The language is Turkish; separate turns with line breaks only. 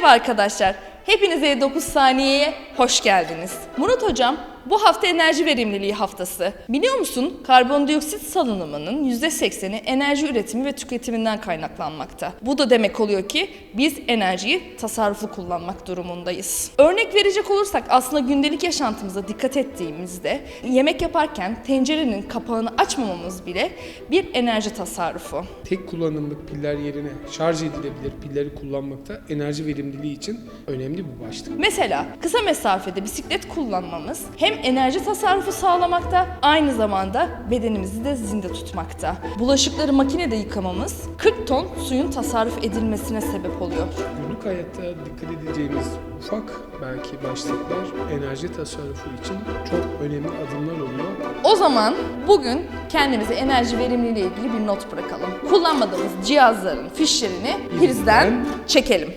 Merhaba arkadaşlar. Hepinize 9 saniyeye hoş geldiniz. Murat Hocam, bu hafta enerji verimliliği haftası. Biliyor musun? Karbondioksit salınımının %80'i enerji üretimi ve tüketiminden kaynaklanmakta. Bu da demek oluyor ki biz enerjiyi tasarruflu kullanmak durumundayız. Örnek verecek olursak aslında gündelik yaşantımıza dikkat ettiğimizde yemek yaparken tencerenin kapağını açmamamız bile bir enerji tasarrufu.
Tek kullanımlık piller yerine şarj edilebilir pilleri kullanmakta enerji verimliliği için önemli bir başlık.
Mesela kısa mesafede bisiklet kullanmamız hem enerji tasarrufu sağlamakta aynı zamanda bedenimizi de zinde tutmakta. Bulaşıkları makinede yıkamamız 40 ton suyun tasarruf edilmesine sebep oluyor.
Günlük hayatta dikkat edeceğimiz ufak belki başlıklar enerji tasarrufu için çok önemli adımlar oluyor.
O zaman bugün kendimize enerji verimliliği ilgili bir not bırakalım. Kullanmadığımız cihazların fişlerini prizden çekelim.